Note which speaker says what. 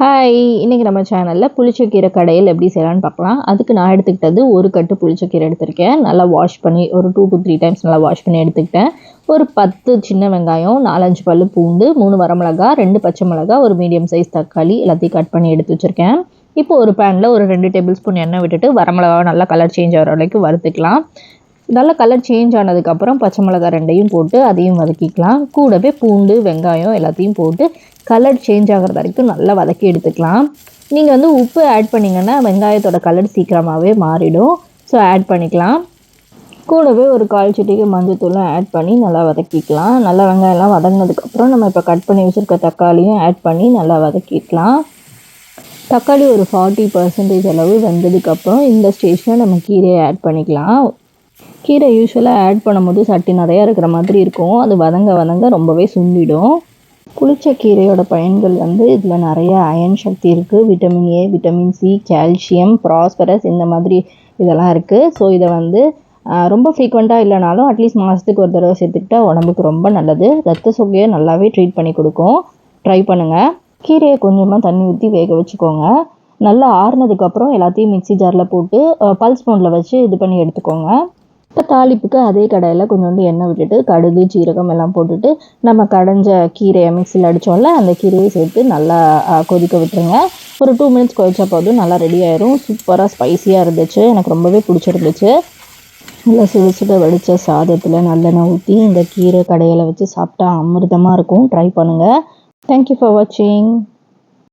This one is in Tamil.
Speaker 1: ஹாய் இன்றைக்கி நம்ம சேனலில் புளிச்சக்கீரை கடையில் எப்படி செய்யலான்னு பார்க்கலாம். அதுக்கு நான் எடுத்துக்கிட்டது ஒரு கட்டு புளிச்சக்கீரை எடுத்திருக்கேன். நல்லா வாஷ் பண்ணி ஒரு டூ டு த்ரீ டைம்ஸ் நல்லா வாஷ் பண்ணி எடுத்துக்கிட்டேன். ஒரு பத்து சின்ன வெங்காயம் நாலஞ்சு பல் பூண்டு மூணு வரமிளகா ரெண்டு பச்சை மிளகா ஒரு மீடியம் சைஸ் தக்காளி எல்லாத்தையும் கட் பண்ணி எடுத்து வச்சுருக்கேன். இப்போ ஒரு பேனில் ஒரு ரெண்டு டேபிள் ஸ்பூன் எண்ணெய் விட்டுட்டு வரமிளகாவை நல்லா கலர் சேஞ்ச் ஆகிற வரைக்கும் வறுத்துக்கலாம். நல்லா கலர் சேஞ்ச் ஆனதுக்கப்புறம் பச்சை மிளகா ரெண்டையும் போட்டு அதையும் வதக்கிக்கலாம். கூடவே பூண்டு வெங்காயம் எல்லாத்தையும் போட்டு கலர் சேஞ்ச் ஆகிற வரைக்கும் நல்லா வதக்கி எடுத்துக்கலாம். நீங்கள் வந்து உப்பு ஆட் பண்ணிங்கன்னா வெங்காயத்தோட கலர் சீக்கிரமாகவே மாறிடும். ஸோ ஆட் பண்ணிக்கலாம். கூடவே ஒரு கால் சட்டிக்கு மஞ்சத்தூளும் ஆட் பண்ணி நல்லா வதக்கிக்கலாம். நல்லா வெங்காயம்லாம் வதங்கினதுக்கப்புறம் நம்ம இப்போ கட் பண்ணி வச்சுருக்க தக்காளியும் ஆட் பண்ணி நல்லா வதக்கிக்கலாம். தக்காளி ஒரு ஃபார்ட்டி பர்சன்டேஜ் அளவு வெந்ததுக்கப்புறம் இந்த ஸ்டேஜில் நம்ம கீரையை ஆட் பண்ணிக்கலாம். கீரை யூஸ்வலாக ஆட் பண்ணும்போது சட்டி நிறையா இருக்கிற மாதிரி இருக்கும். அது வதங்க வதங்க ரொம்பவே சுண்டிடும். கீரையோட பயன்கள் வந்து இதில் நிறைய அயன் சக்தி இருக்குது vitamin A vitamin C calcium phosphorus இந்த மாதிரி இதெல்லாம் இருக்குது ஸோ இதை வந்து ரொம்ப ஃப்ரீக்வெண்ட்டாக இல்லைனாலும் அட்லீஸ்ட் மாதத்துக்கு ஒரு தடவை சேர்த்துக்கிட்டா உடம்புக்கு ரொம்ப நல்லது. ரத்த சொகையை நல்லாவே ட்ரீட் பண்ணி கொடுக்கும். ட்ரை பண்ணுங்கள் கீரையை கொஞ்சமாக தண்ணி ஊற்றி வேக வச்சுக்கோங்க. நல்லா ஆறுனதுக்கப்புறம் எல்லாத்தையும் மிக்சி ஜாரில் போட்டு பல்ஸ் பவுண்டில் வச்சு இது பண்ணி எடுத்துக்கோங்க. இப்போ தாளிப்புக்கு அதே கடையில் கொஞ்சோண்டு எண்ணெய் விட்டுட்டு கடுகு சீரகம் எல்லாம் போட்டுட்டு நம்ம கடைஞ்ச கீரையை மிக்சியில் அடித்தோம்ல அந்த கீரையை சேர்த்து நல்லா கொதிக்க விட்டுருங்க. ஒரு டூ மினிட்ஸ் கொதிச்சா போதும் நல்லா ரெடி ஆயிரும். சூப்பராக ஸ்பைஸியாக இருந்துச்சு. எனக்கு ரொம்பவே பிடிச்சிருந்துச்சு. நல்லா சுடு சுட வடித்த சாதத்தில் நல்லெண்ணெய் ஊற்றி இந்த கீரை கடையில் வச்சு சாப்பிட்டா அமிர்தமாக இருக்கும். ட்ரை பண்ணுங்கள் தேங்க்யூ ஃபார் வாட்சிங்